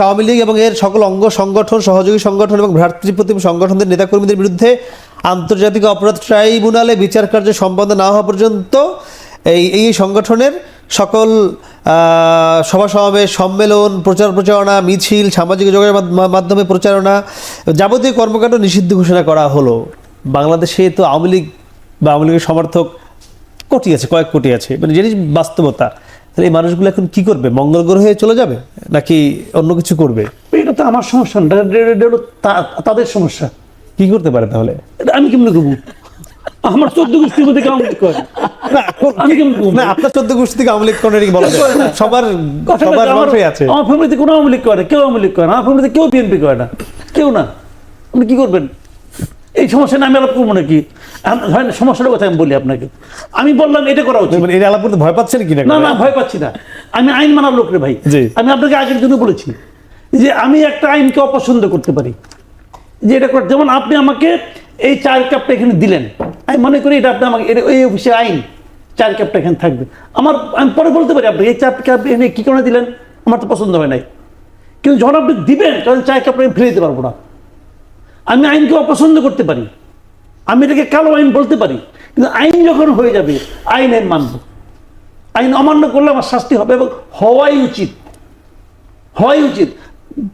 আওয়ামী লীগ এবং এর সকল অঙ্গ সংগঠন, সহযোগী সংগঠন এবং ভ্রাতৃপ্রতিম সংগঠনদের নেতাকর্মীদের বিরুদ্ধে আন্তর্জাতিক অপরাধ ট্রাইব্যুনালে বিচার কার্য সম্পন্ন না হওয়া পর্যন্ত এই এই সংগঠনের সকল সভা সমাবেশ, সম্মেলন, প্রচার প্রচারণা, মিছিল, সামাজিক যোগাযোগ মাধ- মাধ্যমে প্রচারণা যাবতীয় কর্মকাণ্ড নিষিদ্ধ ঘোষণা করা হলো। বাংলাদেশে তো আওয়ামী লীগ বা আওয়ামী লীগের সমর্থক কোটি আছে, কয়েক কোটি আছে। মানে জিনিস বাস্তবতা তাহলে এই মানুষগুলো এখন কি করবে? মঙ্গল গ্রহে চলে যাবে? নাকি অন্য কিছু করবে? এটা তো আমার সমস্যা না। এটা- এটা- এটা হলো তাদের সমস্যা। কি করতে পারে তাহলে? এটা আমি কেমন করব? আমার চোদ্দ গোষ্ঠীর মধ্যে কেমন করে আমি কেমন না আপনার চোদ্দ গোষ্ঠী থেকে আওয়ামী লীগ করে বলা। সবার আছে। আমার ফ্যামিলিতে কোনো আওয়ামী লীগ করে না, কেউ আওয়ামী লীগ করে না। আমার ফ্যামিলিতে কেউ বিএনপি করে না। কেউ না। আপনি কি করবেন? এই সমস্যা নিয়ে আমি আলাপ করব নাকি? ধরেন সমস্যার কথা আমি বলি আপনাকে। আমি বললাম এটা করা উচিত। মানে এই আলাপ করতে ভয় পাচ্ছেন কি না না ভয় পাচ্ছি না। আমি আইন মানার লোক রে ভাই। আমি আপনাকে আগের জন্য বলেছি যে আমি একটা আইনকে অপছন্দ করতে পারি। যে এটা করে যেমন আপনি আমাকে এই চার কাপটা এখানে দিলেন। আমি মনে করি এটা আপনি আমাকে এটা- এই অফিসে আইন। চার কাপটা এখানে থাকবে। আমার আমি পরে বলতে পারি আপনি এই চার কাপ এনে কী কারণে দিলেন? আমার তো পছন্দ হয় নাই। কিন্তু যখন আপনি দিবেন তখন চার কাপটা আমি ফেলে দিতে পারব না। আমি আইনকে অপছন্দ করতে পারি। আমি এটাকে কালো আইন বলতে পারি। কিন্তু আইন যখন হয়ে যাবে আইন আমি মানবো। আইন অমান্য করলে আমার শাস্তি হবে এবং হওয়াই উচিত। হওয়াই উচিত।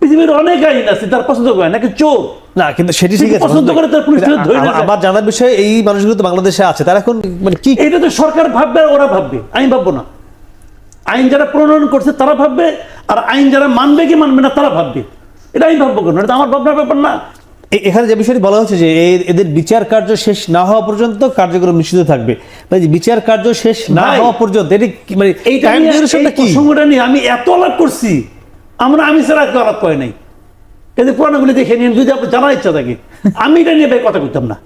পৃথিবীর অনেক আইন আছে তার পছন্দ করে নাকি চোর? না কিন্তু সেটি ঠিক আছে পছন্দ করে তার পুলিশ ধরে। আমার জানার বিষয় এই মানুষগুলো তো বাংলাদেশে আছে তারা এখন মানে কি? এটা তো সরকার ভাববে আর ওরা ভাববে আমি ভাববো না। আইন যারা প্রণয়ন করছে তারা ভাববে আর আইন যারা মানবে কি মানবে না তারা ভাববে। এটা আমি ভাববো কেন? এটা আমার ভাবনার ব্যাপার না। এখানে যে বিষয়টি বলা হচ্ছে যে এদের বিচার কার্য শেষ না হওয়া পর্যন্ত কার্যক্রম নিষিদ্ধ থাকবে। মানে বিচার কার্য শেষ না হওয়া পর্যন্ত এটি মানে এই টাইম ডিউরেশনটা কি? প্রসঙ্গটা নিয়ে আমি এত আলাপ করছি আমরা আমি ছাড়া কেউ আলাপ করে নাই। কিন্তু পুরানোগুলি দেখে নিন যদি আপনার জানার ইচ্ছা থাকে। আমি এটা নিয়ে ভাই কথা বলতাম না।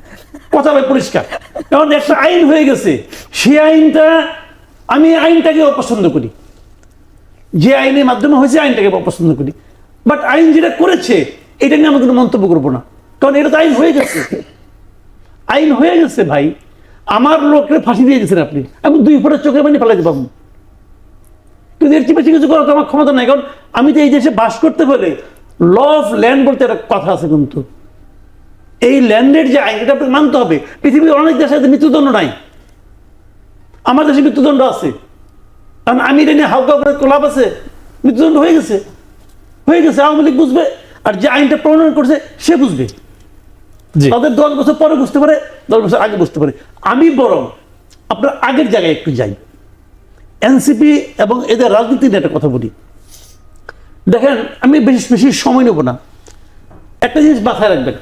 কথা ভাই পরিষ্কার। কারণ একটা আইন হয়ে গেছে। সেই আইনটা আমি আইনটাকে অপছন্দ করি। যে আইনের মাধ্যমে হয়েছে আইনটাকে অপছন্দ করি। বাট আইন যেটা করেছে এটা নিয়ে আমি কোনো মন্তব্য করব না। কারণ এটা তো আইন হয়ে গেছে। আইন হয়ে গেছে ভাই। আমার লোককে ফাঁসি দিয়ে গেছেন আপনি। আমি দুই ফোটা চোখে পানি ফেলাইতে পারব। কিন্তু এর চেয়ে কিছু করার তো আমার ক্ষমতা নাই। কারণ আমি তো এই দেশে বাস করতে হলে ল অফ ল্যান্ড বলতে একটা কথা আছে কিন্তু। এই ল্যান্ডের যে আইন, এটা আপনাকে মানতে হবে। পৃথিবীর অনেক দেশে মৃত্যুদণ্ড নাই। আমার দেশে মৃত্যুদণ্ড আছে। কারণ আমি এটা নিয়ে হালকা করে কোলাপ আছে? মৃত্যুদণ্ড হয়ে গেছে। হয়ে গেছে, আওয়ামী লীগ বুঝবে। আর যে আইনটা প্রণয়ন করছে, সে বুঝবে। তাদের দশ বছর পরে বুঝতে পারে, দশ বছর আগে বুঝতে পারে। আমি বরং আপনার আগের জায়গায় একটু যাই। এনসিপি এবং এদের রাজনীতি নিয়ে একটা কথা বলি। দেখেন, আমি বেশি বেশি সময় নেব না। একটা জিনিস মাথায় রাখবেন,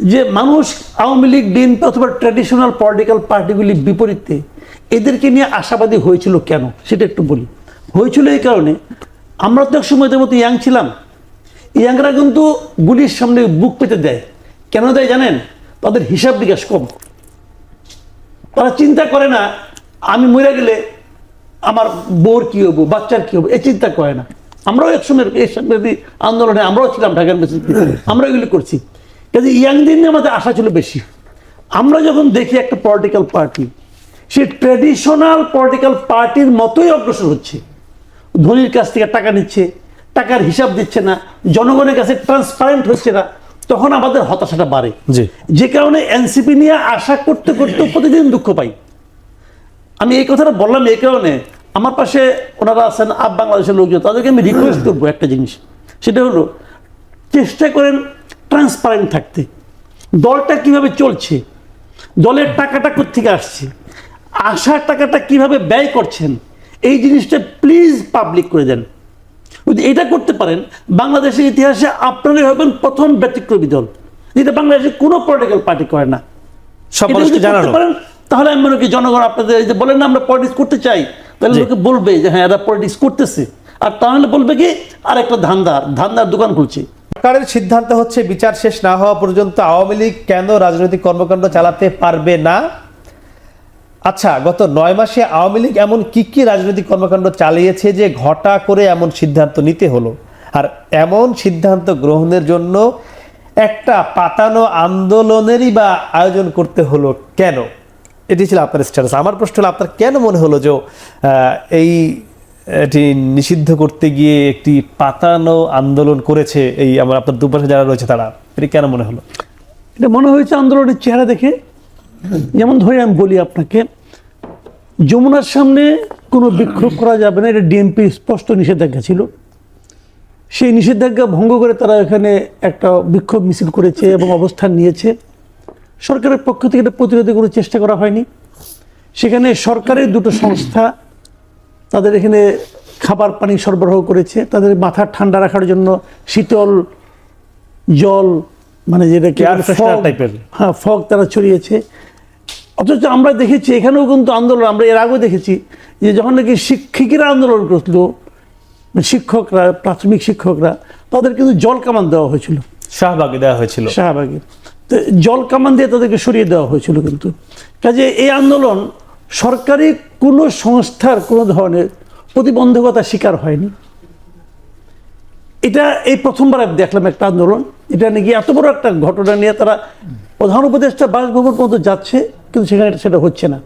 যে মানুষ আওয়ামী লীগ, বিএনপি অথবা ট্র্যাডিশনাল পলিটিক্যাল পার্টিগুলির বিপরীতে এদেরকে নিয়ে আশাবাদী হয়েছিল কেন? সেটা একটু বলি। হয়েছিল এই কারণে, আমরা তো এক সময়দের মতো ইয়াং ছিলাম। ইয়াংরা কিন্তু গুলির সামনে বুক পেতে দেয়। কেন দেয় জানেন? তাদের হিসাব বিকাশ কম। তারা চিন্তা করে না, আমি মরে গেলে আমার বোর কি হব, বাচ্চার কি হব এই চিন্তা করে না। আমরাও একসময় এই আন্দোলনে আমরাও ছিলাম ঢাকা ইউনিভার্সিটি আমরা এগুলি করছি। কাজে ইয়াংদের নিয়ে আমাদের আশা ছিল বেশি। আমরা যখন দেখি একটা পলিটিক্যাল পার্টি সে ট্র্যাডিশনাল পলিটিক্যাল পার্টির মতোই অগ্রসর হচ্ছে। ধনীর কাছ থেকে টাকা নিচ্ছে, টাকার হিসাব দিচ্ছে না, জনগণের কাছে ট্রান্সপারেন্ট হচ্ছে না। তখন আমাদের হতাশাটা বাড়ে। যে কারণে এনসিপি নিয়ে আশা করতে করতে প্রতিদিন দুঃখ পাই। আমি এই কথাটা বললাম এই কারণে আমার পাশে ওনারা আছেন আপ বাংলাদেশের লোকজন তাদেরকে আমি রিকোয়েস্ট করব একটা জিনিস। সেটা হলো চেষ্টা করেন ট্রান্সপারেন্ট থাকতে। দলটা কীভাবে চলছে দলের টাকাটা কোথেকে আসছে আসার টাকাটা কীভাবে ব্যয় করছেন এই জিনিসটা প্লিজ পাবলিক করে দেন। যদি এটা করতে পারেন বাংলাদেশের ইতিহাসে আপনারাই হবেন প্রথম ব্যতিক্রমী দল। যেটা বাংলাদেশে কোনো পলিটিক্যাল পার্টি করে না। পারেন, তাহলে আমি মনে করি জনগণ আপনাদের এই যে বলেন না আমরা পলিটিক্স করতে চাই তাহলে লোকে বলবে যে হ্যাঁ এরা পলিটিক্স করতেছে। আর তাহলে বলবে কি আর একটা ধান্দার ধান্দার দোকান খুলছে। সরকারের সিদ্ধান্ত হচ্ছে বিচার শেষ না হওয়া পর্যন্ত আওয়ামী লীগ কেন রাজনৈতিক কর্মকাণ্ড চালাতে পারবে না? আচ্ছা গত নয় মাসে আওয়ামী লীগ এমন কি কি রাজনৈতিক কর্মকাণ্ড চালিয়েছে যে ঘটা করে এমন সিদ্ধান্ত নিতে হলো? আর এমন সিদ্ধান্ত গ্রহণের জন্য একটা পাতানো আন্দোলনেরই বা আয়োজন করতে হলো কেন? এটি ছিল আপনার স্ট্যাটাস আমার প্রশ্ন হলো, আপনার কেন মনে হলো যে এই, এটি নিষিদ্ধ করতে গিয়ে একটি পাতানো আন্দোলন করেছে এই আমার আপনার দুপাশে যারা রয়েছে তারা? এটি কেন মনে হলো? এটা মনে হয়েছে আন্দোলনের চেহারা দেখে। যেমন ধরে আমি বলি আপনাকে যমুনার সামনে কোনো বিক্ষোভ করা যাবে না এটা ডিএমপি স্পষ্ট নিষেধাজ্ঞা ছিল। সেই নিষেধাজ্ঞা ভঙ্গ করে তারা এখানে একটা বিক্ষোভ মিছিল করেছে এবং অবস্থান নিয়েছে। সরকারের পক্ষ থেকে এটা প্রতিরোধে কোনো চেষ্টা করা হয়নি। সেখানে সরকারের দুটো সংস্থা তাদের এখানে খাবার পানি সরবরাহ করেছে। তাদের মাথা ঠান্ডা রাখার জন্য শীতল জল মানে যেটাকে হ্যাঁ ফগ তারা ছড়িয়েছে। অথচ আমরা দেখেছি এখানেও কিন্তু আন্দোলন আমরা এর আগেও দেখেছি যে যখন নাকি শিক্ষিকেরা আন্দোলন করছিল শিক্ষকরা প্রাথমিক শিক্ষকরা তাদের কিন্তু জল কামান দেওয়া হয়েছিল। শাহবাগে দেওয়া হয়েছিল। শাহবাগে। তো জল কামান দিয়ে তাদেরকে সরিয়ে দেওয়া হয়েছিল কিন্তু। কাজে এই আন্দোলন সরকারি কোনো সংস্থার কোনো ধরনের প্রতিবন্ধকতার শিকার হয়নি। এটা এই প্রথমবার আমি দেখলাম একটা আন্দোলন। এটা নাকি এত বড় একটা ঘটনা নিয়ে তারা প্রধান উপদেষ্টা বাসভবন পর্যন্ত যাচ্ছে। কিন্তু সেখানে সেটা হচ্ছে না।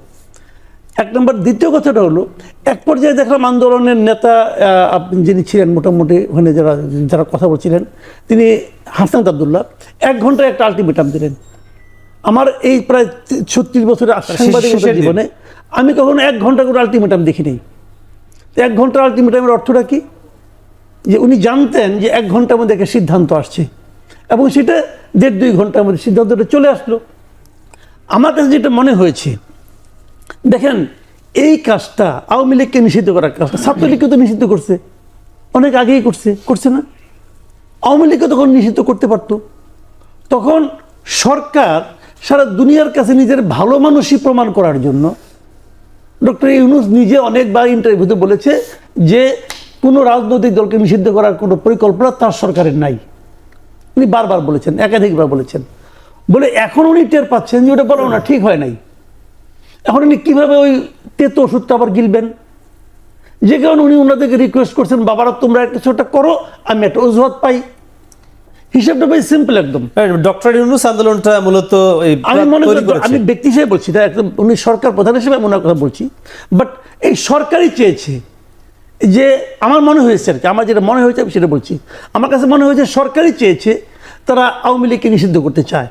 এক নম্বর দ্বিতীয় কথাটা হলো এক পর্যায়ে দেখলাম আন্দোলনের নেতা আপনি যিনি ছিলেন মোটামুটি ওখানে যারা যারা কথা বলছিলেন তিনি হাসনাত আবদুল্লাহ এক ঘন্টায় একটা আলটিমেটাম দিলেন। আমার এই প্রায় ছত্রিশ বছরের সাংবাদিকতার জীবনে আমি কখনো এক ঘণ্টা করে আলটিমেটাম দেখিনি। এক ঘণ্টার আলটিমেটামের অর্থটা কি? যে উনি জানতেন যে এক ঘণ্টার মধ্যে একটা সিদ্ধান্ত আসছে। এবং সেটা দেড় দুই ঘণ্টার মধ্যে সিদ্ধান্তটা চলে আসলো। আমার কাছে যেটা মনে হয়েছে, দেখেন, এই কাজটা আওয়ামী লীগকে নিষিদ্ধ করার কাজটা, ছাত্রলীগকে তো নিষিদ্ধ করছে। অনেক আগেই করছে করছে না? আওয়ামী লীগকে তখন নিষিদ্ধ করতে পারতো। তখন সরকার সারা দুনিয়ার কাছে নিজের ভালো মানুষই প্রমাণ করার জন্য, ডক্টর ইউনুস নিজে অনেকবার ইন্টারভিউতে বলেছে যে, কোনো রাজনৈতিক দলকে নিষিদ্ধ করার কোনো পরিকল্পনা তার সরকারের নাই। উনি বারবার বলেছেন, একাধিকবার বলেছেন। বলে এখন উনি টের পাচ্ছেন যে ওটা বলো না ঠিক হয় নাই। এখন উনি কীভাবে ওই তেতো ওষুধটা আবার গিলবেন? যে কারণে উনি ওনাদেরকে রিকোয়েস্ট করছেন বাবারা তোমরা একটা ছোটটা করো আমি একটা অজুহাত পাই। হিসাবটা ভাই সিম্পল একদম। ডক্টর ইউনুস আন্দোলনটা মূলত আমি মনে করি আমি ব্যক্তি হিসেবে বলছি না একদম উনি সরকার প্রধান হিসেবে আমি ওনার কথা বলছি। বাট এই সরকারই চেয়েছে যে আমার মনে হয়েছে আর কি আমার যেটা মনে হয়েছে আমি সেটা বলছি। আমার কাছে মনে হয়েছে সরকারই চেয়েছে তারা আওয়ামী লীগকে নিষিদ্ধ করতে চায়।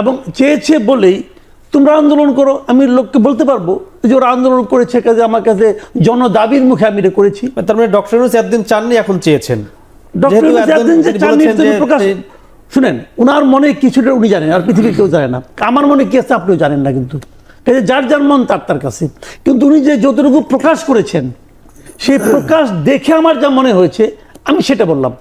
এবং চেয়েছে বলেই তোমরা আন্দোলন করো আমি লোককে বলতে পারব যে ওরা আন্দোলন করেছে কাজে আমার কাছে জনদাবির মুখে আমি এটা করেছি। তার মানে ডক্টর একদিন চাননি এখন চেয়েছেন। শুনেন ওনার মনে কিছুটা উনি জানেন আর পৃথিবীর কেউ জানে না। আমার মনে কি আছে আপনিও জানেন না কিন্তু। যার যার মন তার তার কাছে। কিন্তু উনি যে যতটুকু প্রকাশ করেছেন সেই প্রকাশ দেখে আমার যা মনে হয়েছে আমি সেটা বললাম।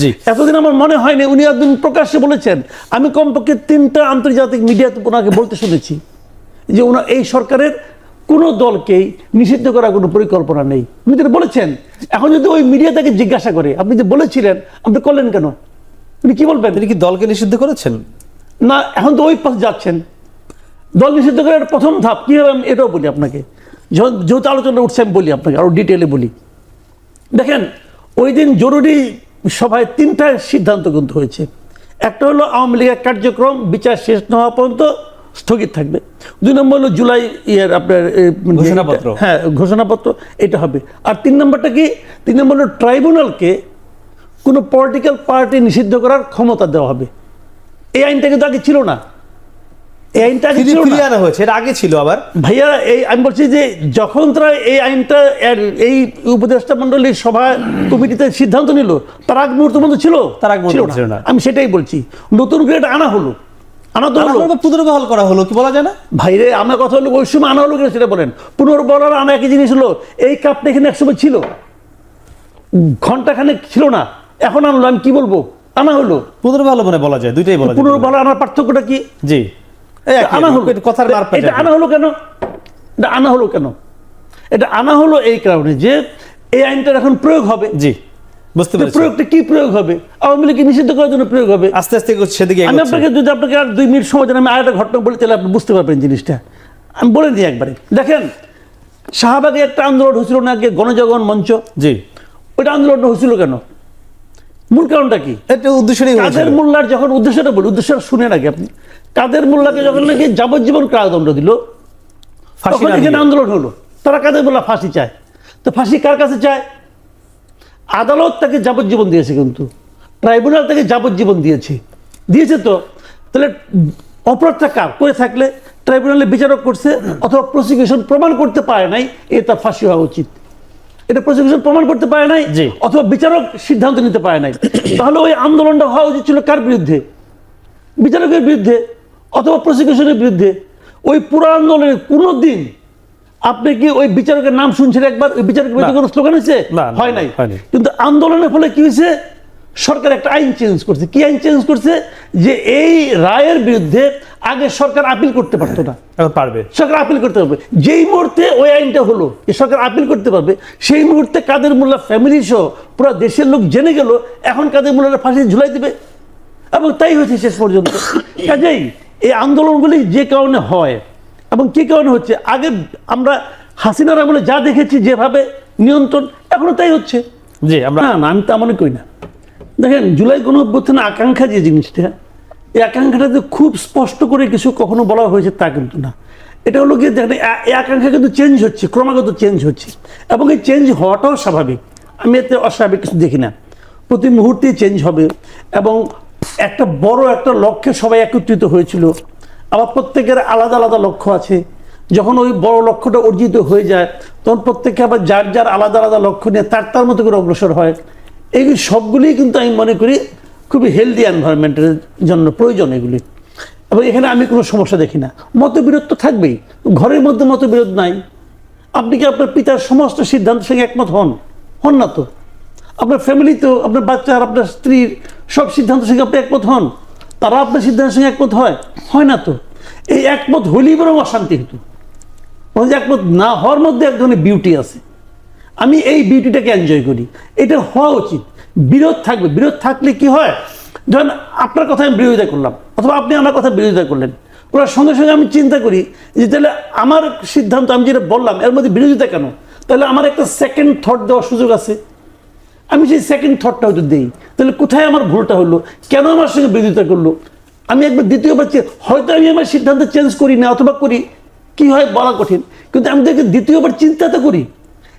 জি। এতদিন আমার মনে হয়নি উনি একদিন প্রকাশ্যে বলেছেন আমি কমপক্ষে তিনটা আন্তর্জাতিক মিডিয়াতে ওনাকে বলতে শুনেছি যে ওনার এই সরকারের কোনো দলকেই নিষিদ্ধ করার কোনো পরিকল্পনা নেই। উনি যেটা বলেছেন এখন যদি ওই মিডিয়া তাকে জিজ্ঞাসা করে আপনি যে বলেছিলেন আপনি করলেন কেন? উনি কি বলবেন? তিনি কি দলকে নিষিদ্ধ করেছেন? না এখন তো ওই পথে যাচ্ছেন। দল নিষিদ্ধ করার প্রথম ধাপ কীভাবে আমি এটাও বলি আপনাকে। যেহেতু আলোচনা উঠছে আমি বলি আপনাকে আরও ডিটেলে বলি। দেখেন ওই দিন জরুরি সভায় তিনটা সিদ্ধান্ত কিন্তু হয়েছে। একটা হলো আওয়ামী লীগের কার্যক্রম বিচার শেষ না হওয়া পর্যন্ত স্থগিত থাকবে। দুই নম্বর হলো জুলাই ইয়ের আপনার ঘোষণাপত্র। হ্যাঁ ঘোষণাপত্র এটা হবে। আর তিন নম্বরটা কি? তিন নম্বর হলো ট্রাইব্যুনালকে কোনো পলিটিক্যাল পার্টি নিষিদ্ধ করার ক্ষমতা দেওয়া হবে। এই আইনটা কিন্তু আগে ছিল না। এই আইনটা আগে ফিরিয়ে ছিল ফিরিয়ে আনা হয়েছে এটা আগে ছিল আবার। ভাইয়া এই আমি বলছি যে যখন তারা এই আইনটা এই উপদেষ্টা মন্ডলীর সভা কমিটিতে সিদ্ধান্ত নিল তার আগ মুহূর্ত পর্যন্ত ছিল? তার আগ ছিল না। আমি সেটাই বলছি নতুন করে এটা আনা হলো। আনা তো হলো। পুনর্বহাল করা হলো কি বলা যায় না? ভাইরে আমার কথা হলো ওই সময় আনা হলো কিনা সেটা বলেন। পুনর্বলার আনা একই জিনিস হলো এই কাপটা এখানে একসময় ছিল। ঘন্টাখানেক ছিল না এখন আনলো আমি কি বলব? আনা হলো। পুনর্বহাল মানে বলা যায় দুইটাই বলা যায়। পুনর্বলা আনার পার্থক্যটা কি? জি। আনা হলো। কথার এটা আনা হলো কেন? এটা আনা হলো কেন? এটা আনা হলো এই কারণে যে এই আইনটার এখন প্রয়োগ হবে। জি বুঝতে পেরেছি। প্রয়োগটা কি প্রয়োগ হবে? আওয়ামী লীগকে নিষিদ্ধ করার জন্য প্রয়োগ হবে। আস্তে আস্তে সেদিকে আমি আপনাকে যদি আপনাকে আর দুই মিনিট সময় দেন আমি আরেকটা ঘটনা বলি তাহলে আপনি বুঝতে পারবেন জিনিসটা। আমি বলে দিই একবারে। দেখেন শাহবাগে একটা আন্দোলন হয়েছিল না আগে গণজাগরণ মঞ্চ? জি। ওইটা আন্দোলনটা হয়েছিল কেন? মূল কারণটা কি? এটা উদ্দেশ্য কাদের মোল্লার যখন উদ্দেশ্যটা বলি উদ্দেশ্যটা শুনে নাকি আপনি। কাদের মোল্লাকে যখন নাকি যাবজ্জীবন কারাদণ্ড দিল তখন এখানে আন্দোলন হলো। তারা কাদের মোল্লা ফাঁসি চায়? তো ফাঁসি কার কাছে চায়? আদালত তাকে যাবজ্জীবন দিয়েছে কিন্তু। ট্রাইব্যুনাল তাকে যাবজ্জীবন দিয়েছে। দিয়েছে তো। তাহলে অপরাধটা কার? করে থাকলে ট্রাইব্যুনালে বিচারক করছে অথবা প্রসিকিউশন প্রমাণ করতে পারে নাই এ তার ফাঁসি হওয়া উচিত। এটা প্রসিকিউশন প্রমাণ করতে পারে নাই। অথবা বিচারক সিদ্ধান্ত নিতে পারে নাই। তাহলে ওই আন্দোলনটা হওয়া উচিত ছিল কার বিরুদ্ধে? বিচারকের বিরুদ্ধে। অথবা প্রসিকিউশনের বিরুদ্ধে ওই পুরো আন্দোলনের কোনো দিন আপনি কি ওই বিচারকের নাম শুনছেন একবার? ওই বিচারকের বিরুদ্ধে কোনো স্লোগান হয়েছে? হয় নাই। কিন্তু আন্দোলনের ফলে কি হয়েছে? সরকার একটা আইন চেঞ্জ করছে। কি আইন চেঞ্জ করছে? যে এই রায়ের বিরুদ্ধে আগে সরকার আপিল করতে পারতো না। পারবে। সরকার আপিল করতে পারবে। যেই মুহূর্তে ওই আইনটা হলো যে সরকার আপিল করতে পারবে সেই মুহূর্তে কাদের মোল্লা ফ্যামিলি সহ পুরো দেশের লোক জেনে গেল এখন কাদের মোল্লারা ফাঁসি ঝুলাই দিবে? এবং তাই হয়েছে শেষ পর্যন্ত। কাজেই এই আন্দোলনগুলি যে কারণে হয় এবং কি কারণে হচ্ছে? আগে আমরা হাসিনার আমলে যা দেখেছি যেভাবে নিয়ন্ত্রণ এখনও তাই হচ্ছে। জি আমরা না আমি তা মনে করি না। দেখেন জুলাই গণ অভ্যুত্থানের আকাঙ্ক্ষা যে জিনিসটা এই আকাঙ্ক্ষাটা যে খুব স্পষ্ট করে কিছু কখনো বলা হয়েছে তা কিন্তু না। এটা হলো গিয়ে দেখেন এই আকাঙ্ক্ষা কিন্তু চেঞ্জ হচ্ছে ক্রমাগত চেঞ্জ হচ্ছে। এবং এই চেঞ্জ হওয়াটাও স্বাভাবিক। আমি এতে অস্বাভাবিক কিছু দেখি না। প্রতি মুহূর্তেই চেঞ্জ হবে। এবং একটা বড় একটা লক্ষ্যে সবাই একত্রিত হয়েছিল। আবার প্রত্যেকের আলাদা আলাদা লক্ষ্য আছে। যখন ওই বড় লক্ষ্যটা অর্জিত হয়ে যায়, তখন প্রত্যেকে আবার যার যার আলাদা আলাদা লক্ষ্য নিয়ে তার তার মতো করে অগ্রসর হয়। এই সবগুলি কিন্তু আমি মনে করি খুবই হেলদি এনভায়রনমেন্টের জন্য প্রয়োজন এগুলি। এবং এখানে আমি কোনো সমস্যা দেখি না। মতবিরোধ তো থাকবেই। ঘরের মধ্যে মতবিরোধ নাই। আপনি কি আপনার পিতার সমস্ত সিদ্ধান্তের সঙ্গে একমত হন? হন না তো। আপনার ফ্যামিলিতেও আপনার বাচ্চার আপনার স্ত্রীর সব সিদ্ধান্তের সঙ্গে আপনি একমত হন। তারা আপনার সিদ্ধান্তের সঙ্গে একমত হয়? হয় না তো। এই একমত হলেই বরং অশান্তি হতো। একমত না হওয়ার মধ্যে এক ধরনের বিউটি আছে। আমি এই বিউটিটাকে এনজয় করি। এটা হওয়া উচিত। বিরোধ থাকবে। বিরোধ থাকলে কি হয়? ধরেন আপনার কথা আমি বিরোধিতা করলাম, অথবা আপনি আমার কথা বিরোধিতা করলেন। ওরা সঙ্গে সঙ্গে আমি চিন্তা করি যে তাহলে আমার সিদ্ধান্ত আমি যেটা বললাম, এর মধ্যে বিরোধিতা কেন? তাহলে আমার একটা সেকেন্ড থট দেওয়ার সুযোগ আছে। আমি সেই সেকেন্ড থটটা হয়তো দিই, তাহলে কোথায় আমার ভুলটা হলো? কেন আমার সঙ্গে বিরোধিতা করল? আমি একবার দ্বিতীয়বার হয়তো আমি আমার সিদ্ধান্ত চেঞ্জ করি না অথবা করি। কি হয় বলা কঠিন। কিন্তু আমি দেখি দ্বিতীয়বার চিন্তা তো করি।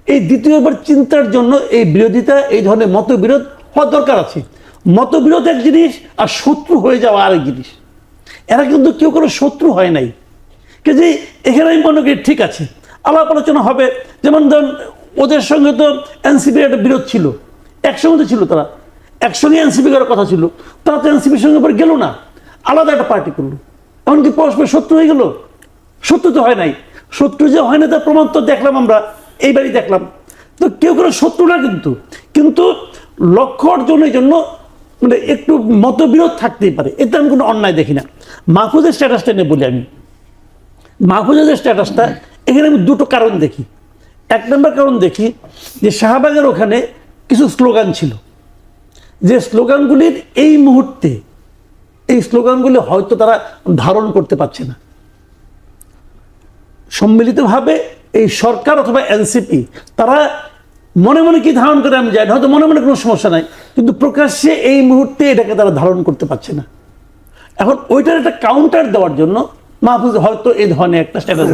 এই দ্বিতীয়বার চিন্তার জন্য এই বিরোধিতা, এই ধরনের মতবিরোধ হওয়ার দরকার আছে। মতবিরোধ এক জিনিস আর শত্রু হয়ে যাওয়া আরেক জিনিস। এরা কিন্তু কেউ কোনো শত্রু হয় নাই। কাজে এখানে আমি মনে করি ঠিক আছে। আলাপ আলোচনা হবে। যেমন ধরুন, ওদের সঙ্গে তো এনসিপির একটা বিরোধ ছিল। একসঙ্গে তো ছিল তারা। একসঙ্গে এনসিপি করার কথা ছিল। তারা তো এনসিপির সঙ্গে পরে গেল না। আলাদা একটা পার্টি করল। এমনকি পরস্পর শত্রু হয়ে গেল। শত্রু তো হয় নাই। শত্রু যে হয় না তার প্রমাণ তো দেখলাম আমরা। এইবারই দেখলাম। তো কেউ কোনো শত্রু না কিন্তু। কিন্তু লক্ষ্য অর্জনের জন্য মানে একটু মতবিরোধ থাকতেই পারে। এতে আমি কোনো অন্যায় দেখি না। মাহফুজের স্ট্যাটাসটা নিয়ে বলি আমি। মাহফুজের স্ট্যাটাসটা এখানে আমি দুটো কারণ দেখি। এক নম্বর কারণ দেখি যে শাহবাগের ওখানে কিছু স্লোগান ছিল। যে স্লোগানগুলির এই মুহূর্তে এই স্লোগানগুলি হয়তো তারা ধারণ করতে পারছে না। সম্মিলিতভাবে এই সরকার অথবা এনসিপি তারা মনে মনে কি ধারণ করে আমি জানি হয়তো মনে মনে কোনো সমস্যা নাই কিন্তু প্রকাশ্যে এই মুহূর্তে এটাকে তারা ধারণ করতে পারছে না। এখন ওইটার একটা কাউন্টার দেওয়ার জন্য মাহফুজ হয়তো এই ধরনের একটা স্ট্যাটাস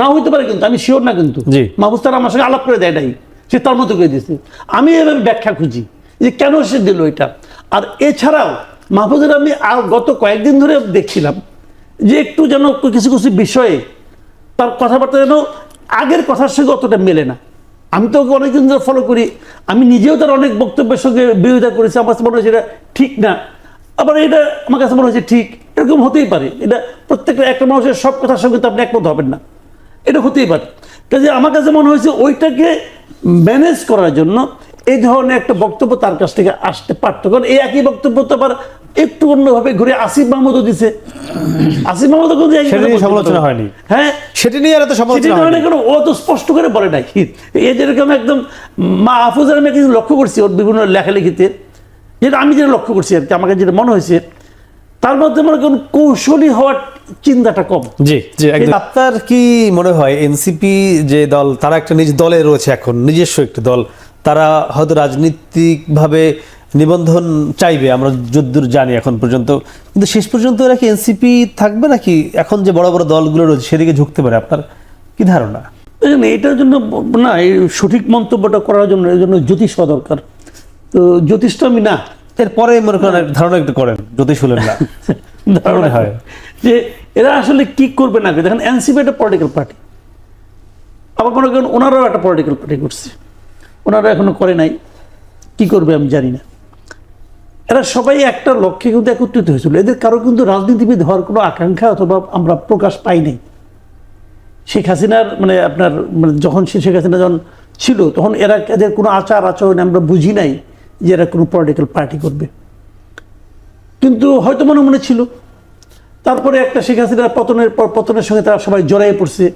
না হইতে পারে কিন্তু আমি শিওর না কিন্তু। মাহফুজ তারা আমার সঙ্গে আলাপ করে দেয় নাই। সে তার মতো করে দিয়েছে। আমি এভাবে ব্যাখ্যা খুঁজি যে কেন সে দিল এটা। আর এছাড়াও মাহফুজের আমি আর গত কয়েকদিন ধরে দেখছিলাম যে একটু যেন কিছু কিছু বিষয়ে তার কথাবার্তা যেন আগের কথার সঙ্গে অতটা মেলে না। আমি তো ওকে অনেকদিন ধরে ফলো করি। আমি নিজেও তার অনেক বক্তব্যের সঙ্গে বিরোধিতা করেছি। আমার কাছে মনে হয়েছে এটা ঠিক না। আবার এটা আমার কাছে মনে হয়েছে ঠিক। এরকম হতেই পারে। এটা প্রত্যেকটা একটা মানুষের সব কথার সঙ্গে তো আপনি একমত হবেন না। এটা হতেই পারে। কাজে আমার কাছে মনে হয়েছে ওইটাকে ম্যানেজ করার জন্য এই ধরনের একটা বক্তব্য তার কাছ থেকে আসতে পারতো। কারণ এই একই বক্তব্য তো আবার একটু অন্যভাবে ঘুরে আসিফ মাহমুদও দিছে। আসিফ মাহমুদও কিন্তু একই সেটা নিয়ে সমালোচনা হয়নি। হ্যাঁ? সেটি নিয়ে আর এত সমালোচনা হয়নি। কোনো ও তো স্পষ্ট করে বলে নাই। এ যেরকম একদম মা আফুজের আমি কিছু লক্ষ্য করছি ওর বিভিন্ন লেখালেখিতে। যেটা আমি যেটা লক্ষ্য করছি আর কি আমাকে যেটা মনে হয়েছে তার মধ্যে মনে করুন কৌশলী হওয়ার চিন্তাটা কম। জি জি আপনার কি মনে হয় এনসিপি যে দল তারা একটা নিজ দলে রয়েছে এখন নিজস্ব একটি দল তারা হয়তো রাজনীতিকভাবে নিবন্ধন চাইবে আমরা যদ্দূর জানি এখন পর্যন্ত কিন্তু শেষ পর্যন্ত এরা কি এনসিপি থাকবে নাকি এখন যে বড় বড় দলগুলো রয়েছে সেদিকে ঝুঁকতে পারে? আপনার কি ধারণা? দেখেন এটার জন্য না এই সঠিক মন্তব্যটা করার জন্য এর জন্য জ্যোতিষ হওয়া দরকার। তো জ্যোতিষটা আমি না এরপরে মনে করেন ধারণা একটু করেন যদি শুনেন না। ধারণা হয়? যে এরা আসলে কি করবে না। দেখেন এনসিপি একটা পলিটিক্যাল পার্টি আবার মনে করেন ওনারাও একটা পলিটিক্যাল পার্টি করছে। ওনারা এখনও করে নাই। কি করবে আমি জানি না। এরা সবাই একটা লক্ষ্যে কিন্তু একত্রিত হয়েছিল। এদের কারও কিন্তু রাজনীতিবিদ হওয়ার কোনো আকাঙ্ক্ষা অথবা আমরা প্রকাশ পাই নাই। শেখ হাসিনার মানে আপনার মানে যখন সে শেখ হাসিনা যখন ছিল তখন এরা এদের কোনো আচার আচরণ আমরা বুঝি নাই। যে এরা কোনো পলিটিক্যাল পার্টি করবে। কিন্তু হয়তো মনে মনে ছিল। তারপরে একটা শেখ হাসিনার পতনের পর, পতনের সঙ্গে তারা সবাই জড়াই পড়ছে।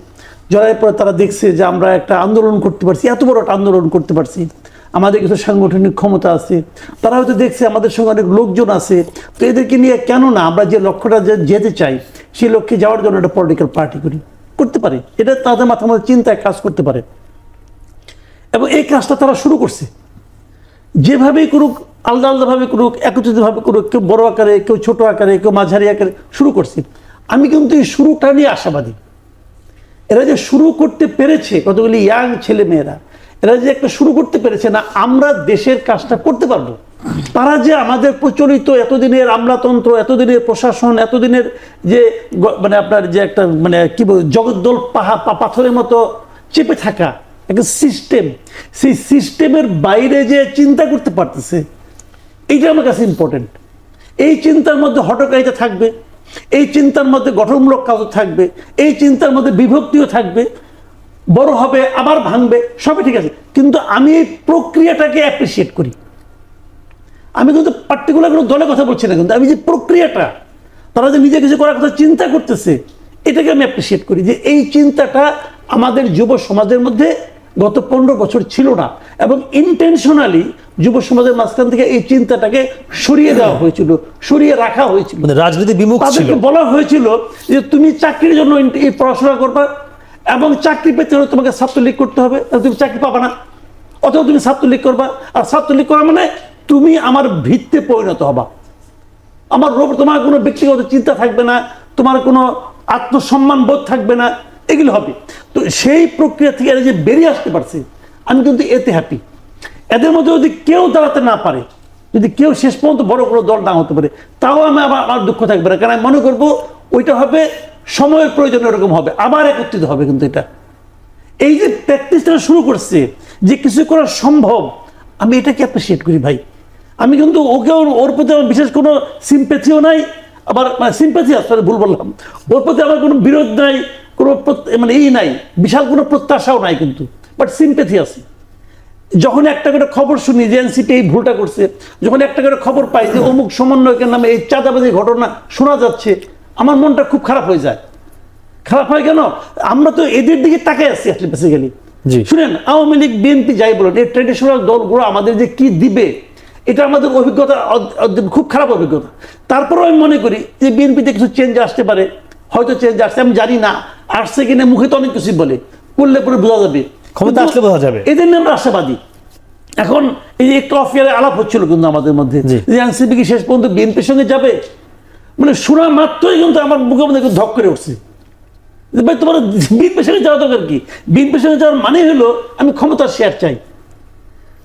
জড়াই পড়ে তারা দেখছে যে আমরা একটা আন্দোলন করতে পারছি, এত বড় একটা আন্দোলন করতে পারছি। আমাদের কিছু সাংগঠনিক ক্ষমতা আছে। তারা হয়তো দেখছে আমাদের সঙ্গে অনেক লোকজন আছে। তো এদেরকে নিয়ে কেন না আমরা যে লক্ষ্যটা যেতে চাই, সেই লক্ষ্যে যাওয়ার জন্য একটা পলিটিক্যাল পার্টি করি। করতে পারে। এটা তাদের মাথার মধ্যে চিন্তায় কাজ করতে পারে। এবং এই কাজটা তারা শুরু করছে। যেভাবেই করুক, আলাদা আলাদাভাবে করুক, একত্রিতভাবে করুক, কেউ বড় আকারে, কেউ ছোট আকারে, কেউ মাঝারি আকারে, শুরু করছি। আমি কিন্তু এই শুরুটা নিয়ে আশাবাদী। এরা যে শুরু করতে পেরেছে, কতগুলি ইয়াং ছেলে মেয়েরা এরা যে একটা শুরু করতে পেরেছে না, আমরা দেশের কাজটা করতে পারব। তারা যে আমাদের প্রচলিত এতদিনের আমলাতন্ত্র, এতদিনের প্রশাসন, এতদিনের যে মানে আপনার যে একটা মানে কি বল, জগদ্দল পাহা পাথরের মতো চেপে থাকা একটা সিস্টেম সেই সিস্টেমের বাইরে যে চিন্তা করতে পারতেছে, এইটা আমার কাছে ইম্পর্টেন্ট এই চিন্তার মধ্যে হটকারিতা থাকবে, এই চিন্তার মধ্যে গঠনমূলক কাজও থাকবে, এই চিন্তার মধ্যে বিভক্তিও থাকবে, বড় হবে, আবার ভাঙবে, সবই ঠিক আছে। কিন্তু আমি এই প্রক্রিয়াটাকে অ্যাপ্রিসিয়েট করি। আমি কিন্তু পার্টিকুলার কোনো দলের কথা বলছি না, কিন্তু আমি যে প্রক্রিয়াটা, তারা যে নিজে কিছু করার কথা চিন্তা করতেছে, এটাকে আমি অ্যাপ্রিসিয়েট করি যে এই চিন্তাটা আমাদের যুব সমাজের মধ্যে গত পনেরো বছর ছিল না। এবং ইন্টেনশনালি যুব সমাজের মাঝখান থেকে এই চিন্তাটাকে সরিয়ে দেওয়া হয়েছিল সরিয়ে রাখা হয়েছিল। মানে রাজনীতি বিমুখ তাদেরকে বলা হয়েছিল যে তুমি চাকরির জন্য এই পড়াশোনা করবা এবং চাকরি পেতে হলে তোমাকে ছাত্রলীগ করতে হবে তুমি চাকরি পাবা না। অথবা তুমি ছাত্রলীগ করবা। আর ছাত্রলীগ করা মানে তুমি আমার ভিত্তে পরিণত হবা। আমার তোমার কোনো ব্যক্তিগত চিন্তা থাকবে না তোমার কোনো আত্মসম্মান বোধ থাকবে না। এগুলো হবে। তো সেই প্রক্রিয়া থেকে এরা যে বেরিয়ে আসতে পারছে, আমি কিন্তু এতে হ্যাপি এদের মধ্যে যদি কেউ দাঁড়াতে না পারে, যদি কেউ শেষ পর্যন্ত বড় কোনো দল না হতে পারে, তাও আমি আবার আমার দুঃখ থাকবে না। কারণ আমি মনে করব, ওইটা হবে, সময়ের প্রয়োজন এরকম হবে, আবার একত্রিত হবে কিন্তু এটা। এই যে প্র্যাকটিসটা শুরু করছে, যে কিছু করা সম্ভব, আমি এটাকে অ্যাপ্রিসিয়েট করি ভাই? আমি কিন্তু ওকে ওর প্রতি আমার বিশেষ কোনো সিম্প্যাথিও নাই, আবার মানে সিম্প্যাথি আসলে ভুল বললাম। ওর প্রতি আমার কোনো বিরোধ নাই কোনো মানে এই নাই। বিশাল কোনো প্রত্যাশাও নাই কিন্তু। বাট সিম্প্যাথি আছে। যখন একটা করে খবর শুনি যে এনসিপি এই ভুলটা করছে যখন একটা করে খবর পাই যে অমুক সমন্বয়কের নামে এই চাঁদাবাজি ঘটনা শোনা যাচ্ছে আমার মনটা খুব খারাপ হয়ে যায়। খারাপ হয় কেন? আমরা তো এদের দিকে তাকাই আসছি আসলে বেসিক্যালি। শুনেন আওয়ামী লীগ বিএনপি যাই বলুন এই ট্রেডিশনাল দলগুলো আমাদের যে কি দিবে এটা আমাদের অভিজ্ঞতা খুব খারাপ অভিজ্ঞতা। তারপরেও আমি মনে করি যে বিএনপিতে কিছু চেঞ্জ আসতে পারে। হয়তো চেঞ্জ আসছে আমি জানি না। আসছে কিনা মুখে তো অনেক কিছু বলে। করলে পরে বোঝা যাবে। ক্ষমতা আসলে বোঝা যাবে। এদের আমরা আশাবাদী এখন এই যে একটু অফিয়ারে আলাপ হচ্ছিল কিন্তু আমাদের মধ্যে। যে এনসিপি কি শেষ পর্যন্ত বিএনপির সঙ্গে যাবে? মানে শোনা মাত্রই কিন্তু আমার মুখের মধ্যে একটু ধক করে উঠছে। ভাই তোমার বিএনপির সঙ্গে যাওয়া দরকার কি? বিএনপির সঙ্গে যাওয়ার মানে হলো আমি ক্ষমতার শেয়ার চাই।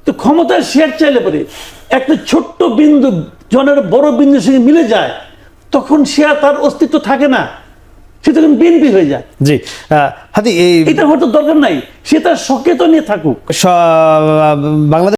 তো ক্ষমতার শেয়ার চাইলে পরে একটা ছোট্ট বিন্দু জনের বড় বিন্দুর সঙ্গে মিলে যায় তখন শেয়ার তার অস্তিত্ব থাকে না। সে তখন বিএনপি হয়ে যায়। জি আহ, এটা হয়তো দরকার নাই। সে তার সচেতনে থাকুক। বাংলাদেশ